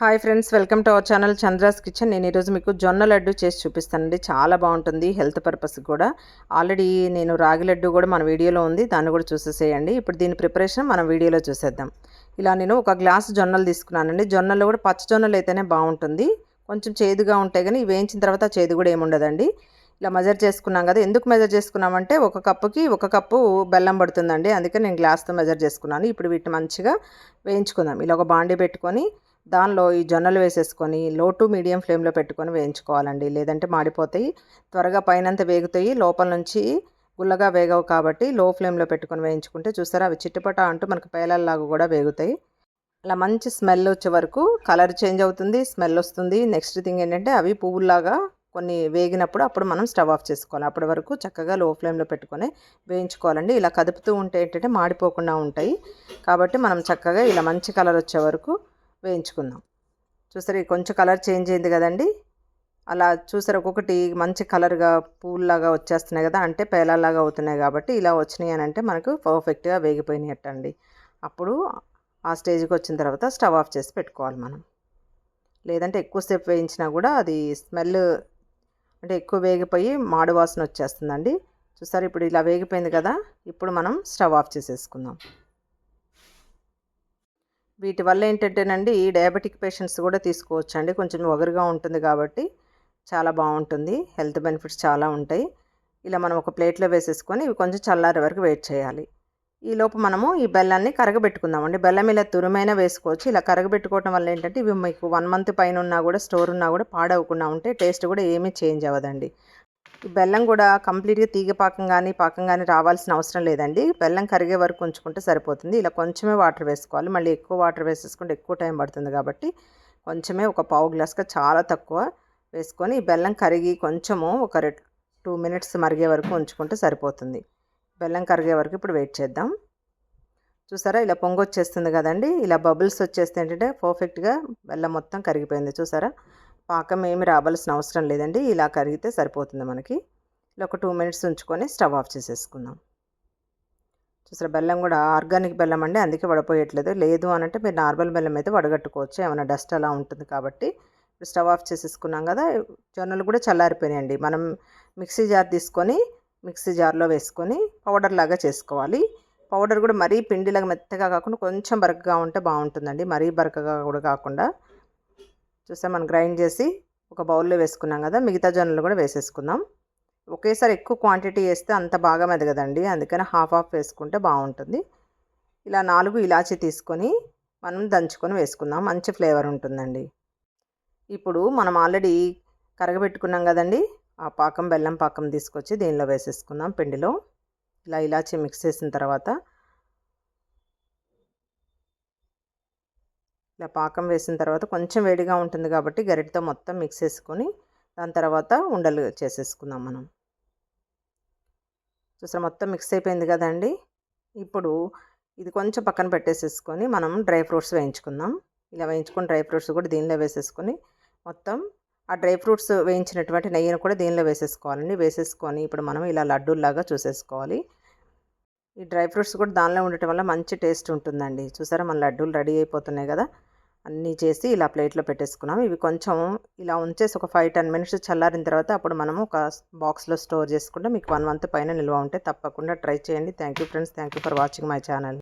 Hi friends welcome to our channel Chandra's kitchen. నేను ఈరోజు మీకు జొన్న లడ్డు చేసి చూపిస్తానండి. చాలా బాగుంటుంది హెల్త్ పర్పస్ కూడా. ఆల్రెడీ నేను రాగి లడ్డు కూడా మన వీడియోలో ఉంది దాన్ని కూడా చూసేసేయండి. ఇప్పుడు దీని ప్రిపరేషన్ మనం వీడియోలో చూసేద్దాం. ఇలా నేను ఒక గ్లాస్ జొన్నలు తీసుకున్నానండి. జొన్నలు కూడా పచ్చ జొన్నలు అయితేనే బాగుంటుంది. కొంచెం చేదుగా ఉంటాయి కానీ వేయించిన తర్వాత చేదు కూడా ఏముండదండి ఇలా మెజర్ చేసుకున్నాం కదా ఎందుకు మెజర్ చేసుకున్నామంటే ఒక కప్పుకి ఒక కప్పు బెల్లం పడుతుందండి. అందుకే నేను గ్లాస్తో మెజర్ చేసుకున్నాను. ఇప్పుడు వీటిని మంచిగా వేయించుకుందాం. ఇలా ఒక బాండీ పెట్టుకొని దానిలో ఈ జొన్నలు వేసేసుకొని లో టు మీడియం ఫ్లేమ్లో పెట్టుకొని వేయించుకోవాలండి. లేదంటే మాడిపోతాయి. త్వరగా పైనంత వేగుతాయి. లోపల నుంచి గుల్లగా వేగవు కాబట్టి లో ఫ్లేమ్లో పెట్టుకొని వేయించుకుంటే చూసారా? అవి చిట్టుపట అంటూ మనకు పేలల్లాగా కూడా వేగుతాయి. అలా మంచి స్మెల్ వచ్చే వరకు కలర్ చేంజ్ అవుతుంది స్మెల్ వస్తుంది. నెక్స్ట్ థింగ్ ఏంటంటే అవి పువ్వులాగా కొన్ని వేగినప్పుడు అప్పుడు మనం స్టవ్ ఆఫ్ చేసుకోవాలి. అప్పటి వరకు చక్కగా లో ఫ్లేమ్లో పెట్టుకొని వేయించుకోవాలండి. ఇలా కదుపుతూ ఉంటే ఏంటంటే మాడిపోకుండా ఉంటాయి. కాబట్టి మనం చక్కగా ఇలా మంచి కలర్ వచ్చే వరకు వేయించుకుందాం. చూసారు కొంచెం కలర్ చేంజ్ అయింది కదండి? అలా చూసారు ఒక్కొక్కటి మంచి కలర్గా పూల్లాగా వచ్చేస్తున్నాయి కదా అంటే పేలాలాగా అవుతున్నాయి కాబట్టి ఇలా వచ్చినాయి అని అంటే మనకు పర్ఫెక్ట్గా వేగిపోయినట్టు అండి అప్పుడు ఆ స్టేజ్కి వచ్చిన తర్వాత స్టవ్ ఆఫ్ చేసి పెట్టుకోవాలి మనం. లేదంటే ఎక్కువసేపు వేయించినా కూడా అది స్మెల్ అంటే ఎక్కువ వేగిపోయి మాడు వాసన వచ్చేస్తుందండి. చూసారు ఇప్పుడు ఇలా వేగిపోయింది కదా ఇప్పుడు మనం స్టవ్ ఆఫ్ చేసేసుకుందాం. వీటి వల్ల ఏంటంటేనండి డయాబెటిక్ పేషెంట్స్ కూడా తీసుకోవచ్చండి. కొంచెం ఒగరుగా ఉంటుంది కాబట్టి చాలా బాగుంటుంది. హెల్త్ బెనిఫిట్స్ చాలా ఉంటాయి. ఇలా మనం ఒక ప్లేట్లో వేసేసుకొని ఇవి కొంచెం చల్లారే వరకు వెయిట్ చేయాలి. ఈలోపు మనము ఈ బెల్లాన్ని కరగబెట్టుకుందామండి. బెల్లం ఇలా తురుమైనా వేసుకోవచ్చు. ఇలా కరగబెట్టుకోవడం వల్ల ఏంటంటే ఇవి మీకు వన్ మంత్ పైన ఉన్నా కూడా స్టోర్ ఉన్నా కూడా పాడవకుండా ఉంటే టేస్ట్ కూడా ఏమీ చేంజ్ అవ్వదండి. బెల్లం కూడా కంప్లీట్గా తీగ పాకం కానీ పాకం కానీ రావాల్సిన అవసరం లేదండి. బెల్లం కరిగే వరకు ఉంచుకుంటే సరిపోతుంది. ఇలా కొంచెమే వాటర్ వేసుకోవాలి. మళ్ళీ ఎక్కువ వాటర్ వేసేసుకుంటే ఎక్కువ టైం పడుతుంది కాబట్టి కొంచెమే ఒక పావు గ్లాస్గా చాలా తక్కువ వేసుకొని బెల్లం కరిగి కొంచెము ఒక టూ మినిట్స్ మరిగే వరకు ఉంచుకుంటే సరిపోతుంది. బెల్లం కరిగే వరకు ఇప్పుడు వెయిట్ చేద్దాం. చూసారా? ఇలా పొంగు వచ్చేస్తుంది కదండి. ఇలా బబుల్స్ వచ్చేస్తే ఏంటంటే పర్ఫెక్ట్గా బెల్లం మొత్తం కరిగిపోయింది. చూసారా? పాకం ఏమి రావాల్సిన అవసరం లేదండి. ఇలా కరిగితే సరిపోతుంది మనకి. ఇలా ఒక టూ మినిట్స్ ఉంచుకొని స్టవ్ ఆఫ్ చేసేసుకుందాం. చూసారా బెల్లం కూడా ఆర్గానిక్ బెల్లం అండి. అందుకే వడపోయట్లేదు. లేదు అని అంటే మీరు నార్మల్ బెల్లం అయితే వడగట్టుకోవచ్చు. ఏమైనా డస్ట్ అలా ఉంటుంది కాబట్టి. ఇప్పుడు స్టవ్ ఆఫ్ చేసేసుకున్నాం కదా జొన్నలు కూడా చల్లారిపోయినాయండి. మనం మిక్సీ జార్ తీసుకొని మిక్సీ జార్లో వేసుకొని పౌడర్ లాగా చేసుకోవాలి. పౌడర్ కూడా మరీ పిండిలాగా మెత్తగా కాకుండా కొంచెం బరకగా ఉంటే బాగుంటుందండి. మరీ బరకగా కూడా కాకుండా. చూస్తే మనం గ్రైండ్ చేసి ఒక బౌల్లో వేసుకున్నాం కదా మిగతా జొన్నలు కూడా వేసేసుకుందాం. ఒకేసారి ఎక్కువ క్వాంటిటీ వేస్తే అంత బాగా మెదగదండి అందుకని హాఫ్ హాఫ్ వేసుకుంటే బాగుంటుంది. ఇలా నాలుగు ఇలాచి తీసుకొని మనం దంచుకొని వేసుకుందాం మంచి ఫ్లేవర్ ఉంటుందండి. ఇప్పుడు మనం ఆల్రెడీ కరగబెట్టుకున్నాం కదండి ఆ పాకం బెల్లం పాకం తీసుకొచ్చి దీనిలో వేసేసుకుందాం పిండిలో. ఇలా ఇలాచి మిక్స్ చేసిన తర్వాత ఇలా పాకం వేసిన తర్వాత కొంచెం వేడిగా ఉంటుంది కాబట్టి గరిటతో మొత్తం మిక్స్ చేసుకొని దాని తర్వాత ఉండలు చేసేసుకుందాం మనం. చూసారా మొత్తం మిక్స్ అయిపోయింది కదండి. ఇప్పుడు ఇది కొంచెం పక్కన పెట్టేసేసుకొని మనం డ్రై ఫ్రూట్స్ వేయించుకుందాం. ఇలా వేయించుకొని డ్రై ఫ్రూట్స్ కూడా దీనిలో వేసేసుకొని మొత్తం ఆ డ్రై ఫ్రూట్స్ వేయించినటువంటి నెయ్యిని కూడా దీనిలో వేసేసుకోవాలండి. వేసేసుకొని ఇప్పుడు మనం ఇలా లడ్డూలాగా చూసేసుకోవాలి. ఈ డ్రై ఫ్రూట్స్ కూడా దానిలో ఉండటం వల్ల మంచి టేస్ట్ ఉంటుందండి. చూసారా మన లడ్డూలు రెడీ అయిపోతున్నాయి కదా. అన్నీ చేసి ఇలా ప్లేట్లో పెట్టేసుకున్నాం. ఇవి కొంచెం ఇలా ఉంచేసి ఒక ఫైవ్ టెన్ మినిట్స్ చల్లారిన తర్వాత అప్పుడు మనము ఒక బాక్స్లో స్టోర్ చేసుకుంటే మీకు వన్ మంత్ పైన నిల్వ ఉంటే తప్పకుండా ట్రై చేయండి. Thank you friends. Thank you for watching my channel.